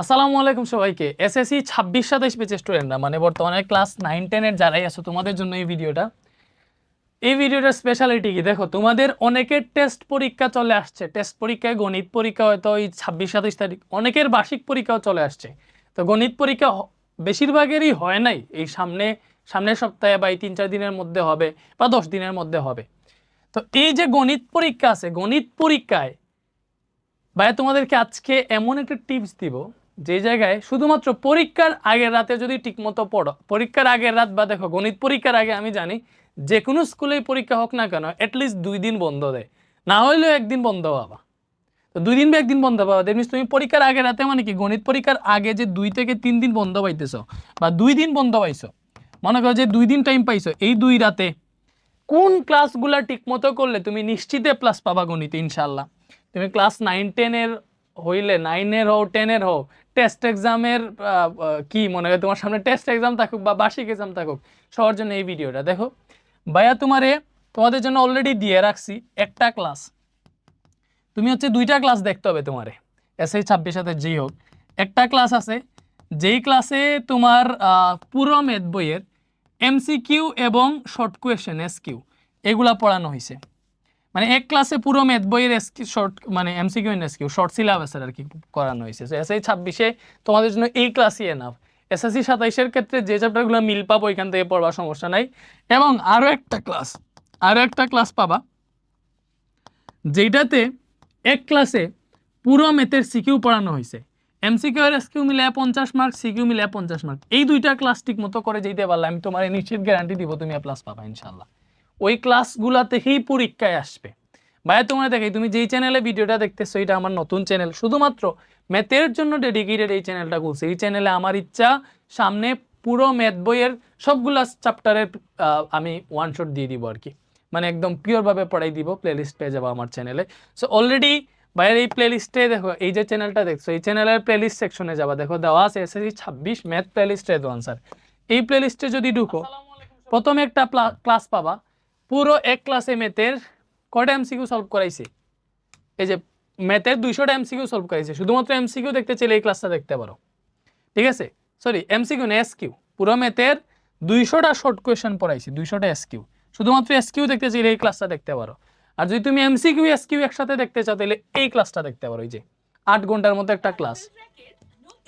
আসসালামু আলাইকুম সবাইকে। এসএসসি ছাব্বিশ সাতাইশ বেচে স্টুডেন্টরা মানে বর্তমানে ক্লাস নাইন টেনের যারাই আছো, তোমাদের জন্য এই ভিডিওটা এই ভিডিওটার স্পেশালিটি কি? দেখো, তোমাদের অনেকের টেস্ট পরীক্ষা চলে আসছে। টেস্ট পরীক্ষায় গণিত পরীক্ষা হয়তো ওই ছাব্বিশ সাতাইশ তারিখ, অনেকের বার্ষিক পরীক্ষাও চলে আসছে। তো গণিত পরীক্ষা বেশিরভাগেরই হয় নাই। এই সামনে, সামনের সপ্তাহে বা এই তিন, চার দিনের মধ্যে হবে বা দশ দিনের মধ্যে হবে। তো এই যে গণিত পরীক্ষা আছে, গণিত পরীক্ষায়, ভাইয়া তোমাদেরকে আজকে এমন একটা টিপস দিব যে জায়গায় শুধুমাত্র পরীক্ষার আগের রাতে যদি ঠিকমতো পড়ো, পরীক্ষার আগের রাত বা দেখো গণিত পরীক্ষার আগে আমি জানি, যে কোনো স্কুলেই পরীক্ষা হোক না কেন অ্যাটলিস্ট দুই দিন বন্ধ দেয়। না হইলেও একদিন বন্ধ পাবা। তো দুই দিন বা একদিন বন্ধ পাবা। দ্যাট তুমি পরীক্ষার আগে রাতে মানে কি, গণিত পরীক্ষার আগে যে দুই থেকে তিন দিন বন্ধ পাইতেছ বা দুই দিন বন্ধ পাইছো, মনে করো যে দুই দিন টাইম পাইছো, এই দুই রাতে কোন ক্লাসগুলো ঠিকমতো করলে তুমি নিশ্চিতে প্লাস পাবা গণিতে ইনশাল্লাহ তুমি ক্লাস নাইন টেনের হইলে নাইনের হও টেনের হও টেস্ট এক্সামের কি মনে হয় তোমার সামনে টেস্ট এক্সাম থাকুক বা বার্ষিক এক্সাম থাকুক, সবার জন্য এই ভিডিওটা দেখো, ভাইয়া তোমারে তোমাদের জন্য অলরেডি দিয়ে রাখছি একটা ক্লাস তুমি হচ্ছে দুইটা ক্লাস দেখতে হবে তোমারে এসআই ছাব্বিশ সাথে যেই হোক। একটা ক্লাস আছে, যেই ক্লাসে তোমার পুরো মেথ বইয়ের এমসিকিউ এবং শর্ট কোয়েশ্চেন এসকিউ এগুলা পড়ানো হয়েছে মানে এক ক্লাসে পুরো মেথ বইয়ের এসকিউ শর্ট মানে এমসিকিউ এন্ড এসকিউ, শর্ট সিলেবাসের আর কি করানো হয়েছে। তো এসআই ছাব্বিশে তোমাদের জন্য এই ক্লাসই এনাফ এসএসসি সাতাইশের ক্ষেত্রে যে চ্যাপ্টারগুলো মিল পাবো ওইখান থেকে পড়বার সমস্যা নাই। এবং আরও একটা ক্লাস আরও একটা ক্লাস পাবা যেটাতে এক ক্লাসে পুরো মেথের সিকিউ পড়ানো হয়েছে। এমসিকিউ আর এসকিউ মিলে পঞ্চাশ মার্ক সিকিউ মিলে পঞ্চাশ মার্ক এই দুইটা ক্লাস ঠিক মতো করে যেতে পারলে আমি তোমার নিশ্চিত গ্যারান্টি দিব, তুমি প্লাস পাবা ইনশাল্লাহ ওই ক্লাসগুলা থেকেই পরীক্ষায় আসবে। ভাইয়া তোমরা দেখে তুমি যেই চ্যানেলে ভিডিওটা দেখতেছো এটা আমার নতুন চ্যানেল শুধুমাত্র ম্যাথের জন্য ডেডিকেটেড এই চ্যানেলটা খুলছে। এই চ্যানেলে আমার ইচ্ছা সামনে পুরো ম্যাথ বইয়ের সবগুলা চ্যাপ্টারের আমি ওয়ান শট দিয়ে দিব আর কি। মানে একদম পিওরভাবে পড়াই দিব প্লেলিস্ট পেয়ে যাব আমার চ্যানেলে সো অলরেডি বাইরের এই প্লেলিস্টে দেখো এই যে চ্যানেলটা দেখছ এই চ্যানেলের প্লেলিস্ট সেকশনে যাবা। দেখো দেওয়া আছে এসএসসি ছাব্বিশ ম্যাথ প্লেলিস্টে দো আনসার এই প্লেলিস্টে যদি ঢুকো প্রথমে একটা ক্লাস পাবা। পুরো এক ক্লাসে ম্যাথের কটা এমসিকিউ সলভ করাইছে? এই যে ম্যাথের দুইশোটা এমসিকিউ সলভ করাইছে, শুধুমাত্র এমসিকিউ দেখতে চাইলে এই ক্লাসটা দেখতে পারো। ঠিক আছে? সরি এমসিকিউ না এসকিউ পুরো ম্যাথের দুইশোটা শর্ট কোয়েশন পড়াইছি, দুইশোটা এসকিউ শুধুমাত্র এসকিউ দেখতে চাইলে এই ক্লাসটা দেখতে পারো। আর যদি তুমি এমসিকিউ এসকিউ একসাথে দেখতে চাও, তাহলে এই ক্লাসটা দেখতে পারো, এই যে আট ঘণ্টার মতো একটা ক্লাস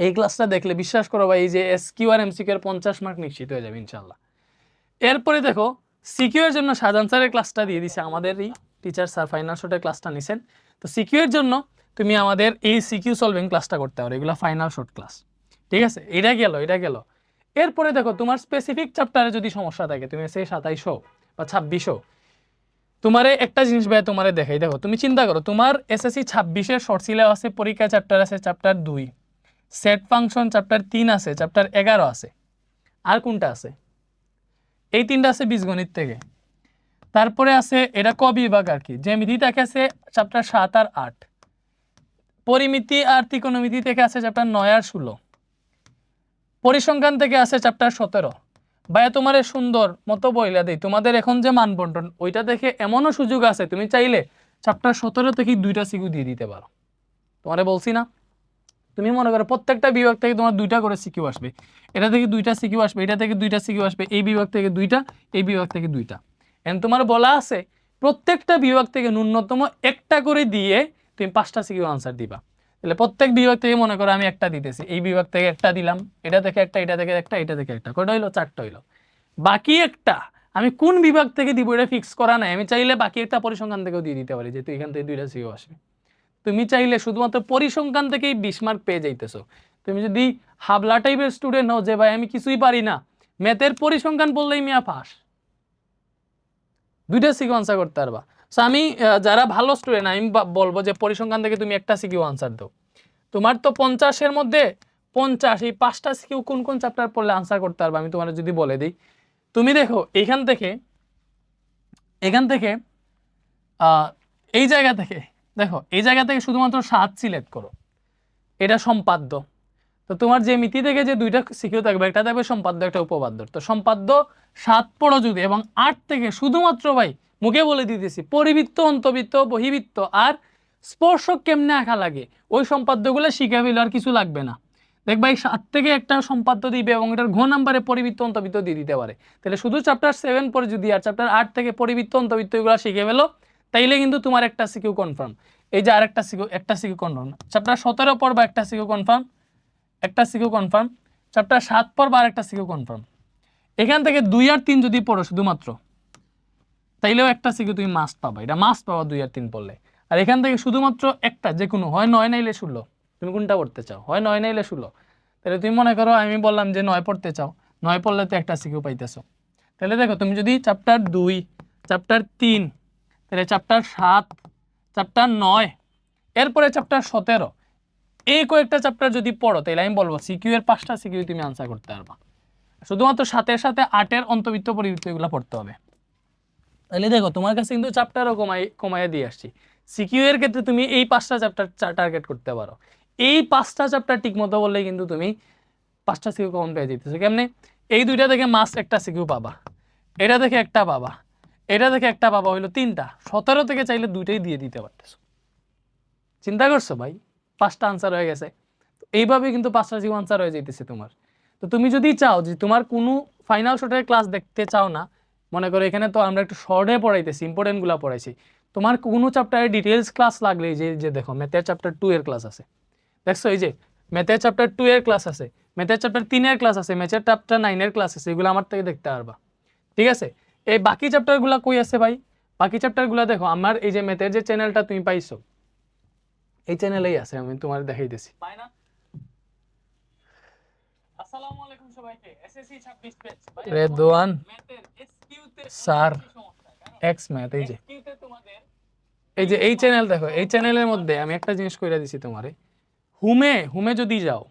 এই ক্লাসটা দেখলে বিশ্বাস করো ভাই, এই যে এসকিউ আর এমসিকিউ এর পঞ্চাশ মার্ক নিশ্চিত হয়ে যাবে ইনশাল্লাহ এরপরে দেখো সিকিউ এর জন্য শাহজাহান স্যারের ক্লাসটা দিয়ে দিছে, আমাদেরই টিচার স্যার ফাইনাল শটের ক্লাসটা নিছেন। তো সিকিউ এর জন্য তুমি আমাদের এই সিকিউ সলভিং ক্লাসটা করতে পারো, এগুলো ফাইনাল শর্ট ক্লাস ঠিক আছে? এটা গেল এটা গেল। এরপরে দেখো, তোমার স্পেসিফিক চ্যাপ্টারে যদি সমস্যা থাকে, তুমি সেই সাতাইশো বা ছাব্বিশো, তোমারে একটা জিনিস ভাই তোমারে দেখাই। দেখো, তুমি চিন্তা করো, তোমার এসএসসি ছাব্বিশের শর্ট সিলেবাসে পরীক্ষা চ্যাপ্টার আছে চ্যাপ্টার দুই। সেট ফাংশন চ্যাপ্টার তিন আছে চ্যাপ্টার এগারো আছে। আর কোনটা আছে? এই তিনটা আছে বীজগণিত থেকে। তারপরে আছে এটা ক বিভাগ আর কি জ্যামিতি থেকে আছে চ্যাপ্টার সাত আর আট। পরিমিতি আর ত্রিকোণমিতি থেকে আছে চ্যাপ্টার নয় আর ষোলো। পরিসংখ্যান থেকে আছে চ্যাপ্টার সতেরো। ভাইয়া, তোমার সুন্দর মতো বইলা দিই, তোমাদের এখন যে মানবন্টন, ওইটা দেখে এমনও সুযোগ আছে, তুমি চাইলে চ্যাপ্টার সতেরো থেকে দুইটা সিকিউ দিয়ে দিতে পারো। তোমারে বলছি না। তুমি মনে করো প্রত্যেকটা বিভাগ থেকে তোমার দুইটা করে সিকিউ আসবে। এটা থেকে দুইটা সিকিউ আসবে, এটা থেকে দুইটা সিকিউ আসবে, এই বিভাগ থেকে দুইটা, এই বিভাগ থেকে দুইটা। এন্ড তোমার বলা আছে, প্রত্যেকটা বিভাগ থেকে ন্যূনতম একটা করে দিয়ে তুমি পাঁচটা সিকিউ আনসার দিবা। তাহলে প্রত্যেক বিভাগ থেকে মনে করো আমি একটা দিতেছি, এই বিভাগ থেকে একটা দিলাম, এটা থেকে একটা, এটা থেকে একটা, এটা থেকে একটা কটা হইল? চারটা হইল। বাকি একটা আমি কোন বিভাগ থেকে দিব এটা ফিক্স করা নাই, আমি চাইলে বাকি একটা পরিসংখ্যান থেকেও দিয়ে দিতে পারি, যেহেতু এখান থেকে দুইটা সিও আসবে। তুমি চাইলে শুধুমাত্র পরিসংখ্যান থেকেই বিশ মার্ক পেয়ে যাইতেছো। তুমি যদি হাবলা টাইপের স্টুডেন্ট হও যে, ভাই, আমি কিছুই পারি না। ম্যাথের পরিসংখ্যান বললেই মিয়া পাস দুইটা সিকিউ আনসার করতে পারবা। সো আমি যারা ভালো স্টুডেন্ট আমি বলব যে, পরিসংখ্যান থেকে তুমি একটা সিকিউ আনসার দাও। তোমার তো পঞ্চাশের মধ্যে পঞ্চাশ, এই পাঁচটা সিকিউ কোন কোন চ্যাপ্টার পড়লে আনসার করতে পারবা? আমি তোমার যদি বলে দিই। তুমি দেখো, এইখান থেকে এখান থেকে এই জায়গা থেকে দেখো, এই জায়গা থেকে শুধুমাত্র সাত সিলেক্ট করো। এটা সম্পাদ্য। তো তোমার যে মিতি থেকে যে দুইটা সিকিউ থাকবে, একটা থাকবে সম্পাদ্য, একটা উপপাদ্য। তো সম্পাদ্য, সাত পড়ো যদি এবং আট থেকে শুধুমাত্র ভাই, মুখে বলে দিতেছি, পরিবৃত্ত অন্তবৃত্ত বহিবৃত্ত আর স্পর্শক কেমনে আঁকা লাগে? ওই সম্পাদ্যগুলো শিখে ফেলে আর কিছু লাগবে না। দেখবা এই সাত থেকে একটা সম্পাদ্য দিবে এবং এটার ঘ নাম্বারে পরিবৃত্ত অন্তবৃত্ত দিয়ে দিতে পারে। তাহলে শুধু চ্যাপ্টার সেভেন পরে যদি আর চ্যাপ্টার আট থেকে পরিবৃত্ত অন্তবৃত্ত এগুলো শিখে ফেলো। তাইলে কিন্তু তোমার একটা সিকিউ কনফার্ম এই যে আরেকটা সিকিউ একটা সিকিউ কনফার্ম চ্যাপ্টার সতেরো পর বা একটা সিকিউ কনফার্ম একটা সিকিউ কনফার্ম চ্যাপ্টার সাত পর বা আরেকটা সিকিউ কনফার্ম এখান থেকে দুই আর তিন যদি পড়ো শুধুমাত্র, তাইলেও একটা সিকিউ তুমি মাস্ট পাবা। এটা মাস্ট পাবা দুই আর তিন পড়লে। আর এখান থেকে শুধুমাত্র একটা, যে কোনো, হয় নয় নাইলে ষোলো। তুমি কোনটা পড়তে চাও? হয় নয় নাইলে ষোলো। তাহলে তুমি মনে করো, আমি বললাম যে নয় পড়তে চাও। নয় পড়লে তো একটা সিকিউ পাইতেছো। তাহলে দেখো, তুমি যদি চ্যাপ্টার দুই চ্যাপ্টার তিন তাহলে চ্যাপ্টার সাত চ্যাপ্টার নয়, এরপরে চ্যাপ্টার সতেরো, এই কয়েকটা চ্যাপ্টার যদি পড়ো, তাহলে আমি বলব সিকিউ এর পাঁচটা সিকিউ তুমি আনসার করতে পারবা। শুধুমাত্র সাতের সাথে আটের অন্তর্বৃত্ত পরিবৃত্ত এগুলো পড়তে হবে। তাহলে দেখো, তোমার কাছে কিন্তু চ্যাপ্টারও কমাই, কমাইয়ে দিয়ে আসছি। সিকিউ এর ক্ষেত্রে তুমি এই পাঁচটা চ্যাপ্টার টার্গেট করতে পারো। এই পাঁচটা চ্যাপ্টার ঠিক মতো বললে কিন্তু তুমি পাঁচটা সিকিউ কমন পেয়ে যেতেছো কেমনে? এই দুইটা থেকে মাস একটা সিকিউ পাবা। এটা থেকে একটা পাবা। এটা থেকে একটা পাবা হইল তিনটা। সতেরো থেকে চাইলে দুইটাই দিয়ে দিতে পারতেছো। চিন্তা করছ ভাই? পাঁচটা আনসার হয়ে গেছে। এইভাবে কিন্তু পাঁচটা সিকিউ আনসার হয়ে যাইতেছে তোমার। তো তুমি যদি চাও যে তোমার কোনো ফাইনাল শর্টের ক্লাস দেখতে চাও না, মনে করো এখানে তো আমরা একটু শর্টে পড়াইতেছি ইম্পর্টেন্টগুলো পড়াইছি। তোমার কোনো চ্যাপ্টারের ডিটেলস ক্লাস লাগলে যে যে দেখো ম্যাথের চ্যাপ্টার টু এর ক্লাস আছে। দেখছ এই যে ম্যাথের চ্যাপ্টার টু এর ক্লাস আছে ম্যাথের চ্যাপ্টার তিনের ক্লাস আছে ম্যাথের চ্যাপ্টার নাইনের ক্লাস আছে, এগুলো আমার থেকে দেখতে পারবা। ঠিক আছে? এই বাকি চ্যাপ্টারগুলো কই আছে ভাই? বাকি চ্যাপ্টারগুলো দেখো আমার এই যে ম্যাথের যে চ্যানেলটা তুমি পাইছো এই চ্যানেলেই আছে আমি তোমার দেখাইতেছি। পাই না? আসসালামু আলাইকুম সবাইকে SSC 26 page Redwan sir X math এই যে। এই যে এই চ্যানেল দেখো এই চ্যানেলের মধ্যে আমি একটা জিনিস কইরা দিছি তোমারে। হুমে হুমে যদি যাও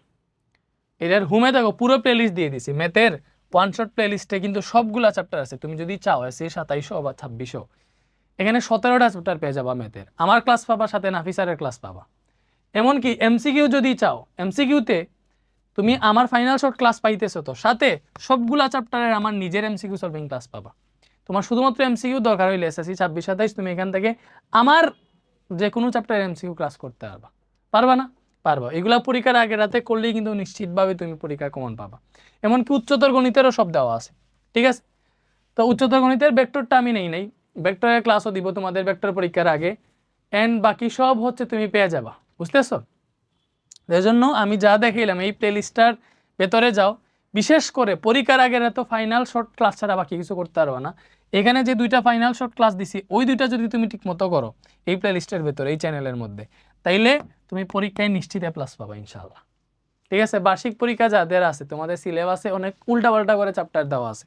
এটার হুমে দেখো পুরো প্লেলিস্ট দিয়ে দিছি। ম্যাথের ওয়ান শট প্লেলিস্টে কিন্তু সবগুলা চ্যাপ্টার আছে। তুমি যদি চাও এসে সাতাইশো বা ছাব্বিশো এখানে সতেরোটা চ্যাপ্টার পেয়ে যাবা ম্যাথের আমার ক্লাস পাবা, সাথে নাফিসারের ক্লাস পাবা। এমনকি এমসিকিউ যদি চাও এমসিকিউতে তুমি আমার ফাইনাল শর্ট ক্লাস পাইতেছো তো, সাথে সবগুলা চ্যাপ্টারের আমার নিজের এমসিকিউ সলভিং ক্লাস পাবা। তোমার শুধুমাত্র এমসিকিউ দরকার হইলে এসএসসি ছাব্বিশ, সাতাইশ, তুমি এখান থেকে আমার যে কোনো চ্যাপ্টারের এমসিকিউ ক্লাস করতে পারবা। পারবা না? পারবা। এগুলা পরীক্ষার আগে রাতে করলেই কিন্তু নিশ্চিতভাবে তুমি পরীক্ষা কমন পাবা। এমনকি উচ্চতর গণিতেরও সব দেওয়া আছে। ঠিক আছে? তো উচ্চতর গণিতের ভেক্টরটা আমি নেই নেই। ভেক্টরের ক্লাসও দিব তোমাদের ভেক্টর পরীক্ষার আগে। অ্যান্ড বাকি সব হচ্ছে তুমি পেয়ে যাবা। বুঝতেছো? এই জন্য আমি যা দেখাইলাম এই প্লেলিস্টটার ভেতরে যাও। বিশেষ করে পরীক্ষার আগের এত ফাইনাল শর্ট ক্লাস ছাড়া বাকি কিছু করতে পারবে না। এখানে যে দুইটা ফাইনাল শর্ট ক্লাস দিছি, ওই দুইটা যদি তুমি ঠিক মতো করো এই প্লেলিস্টের ভেতরে, এই চ্যানেলের মধ্যে। তাইলে তুমি পরীক্ষায় নিশ্চিত প্লাস পাবা ইনশাল্লাহ ঠিক আছে? বার্ষিক পরীক্ষা যাদের আছে, তোমাদের সিলেবাসে অনেক উল্টাপাল্টা করে চ্যাপ্টার দেওয়া আছে।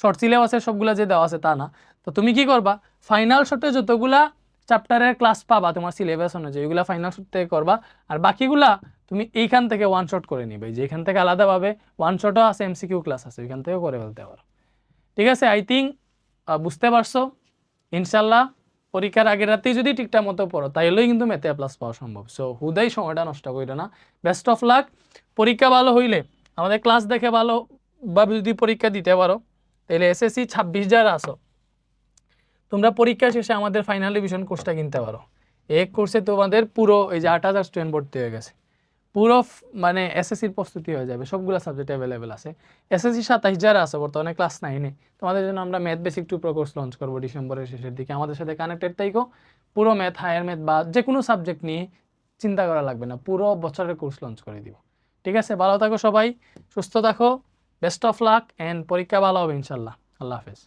শর্ট সিলেবাসে সবগুলা যে দেওয়া আছে তা না। তো তুমি কি করবা? ফাইনাল শর্টে যতগুলা চ্যাপ্টারের ক্লাস পাবা, তোমার সিলেবাস অনুযায়ী, ওইগুলা ফাইনাল শর্ট থেকে করবা। আর বাকিগুলা তুমি এইখান থেকে ওয়ান শট করে নিবে। যে এখান থেকে আলাদাভাবে ওয়ান শটও আছে এমসিকিউ ক্লাস আছে, ওইখান থেকেও করে ফেলতে পারো। ঠিক আছে? আই থিঙ্ক বুঝতে পারছ? ইনশাল্লাহ পরীক্ষার আগের রাতেই যদি ঠিকঠাক মতো পড়ো, তাইলেই কিন্তু ম্যাথে প্লাস পাওয়া সম্ভব। সো হুদাই সময়টা নষ্ট করিল না। বেস্ট অফ লাক পরীক্ষা ভালো হইলে, আমাদের ক্লাস দেখে ভালো বা যদি পরীক্ষা দিতে পারো তাহলে এসএসসি ছাব্বিশ যারা আসো তোমরা পরীক্ষা শেষে আমাদের ফাইনাল রিভিশন কোর্সটা কিনতে পারো। এক কোর্সে তোমাদের পুরো এই যে আট হাজার স্টুডেন্ট ভর্তি হয়ে গেছে। পুরো মানে এসএসসির প্রস্তুতি হয়ে যাবে, সবগুলো সাবজেক্ট অ্যাভেলেবেল আছে। এসএসসি সাতাইশ যারা আছে, বর্তমানে ক্লাস নাইনে তোমাদের জন্য আমরা math basic to pro course launch করব ডিসেম্বরের শেষের দিকে। আমাদের সাথে কানেক্টেড তাইকো পুরো ম্যাথ হায়ার ম্যাথ বা যে কোনো সাবজেক্ট নিয়ে চিন্তা করা লাগবে না, পুরো বছরের কোর্স লঞ্চ করে দিব। ঠিক আছে? ভালো থাকো সবাই, সুস্থ থাকো বেস্ট অফ লাক অ্যান্ড পরীক্ষা ভালো হবে ইনশাল্লাহ আল্লাহ হাফেজ।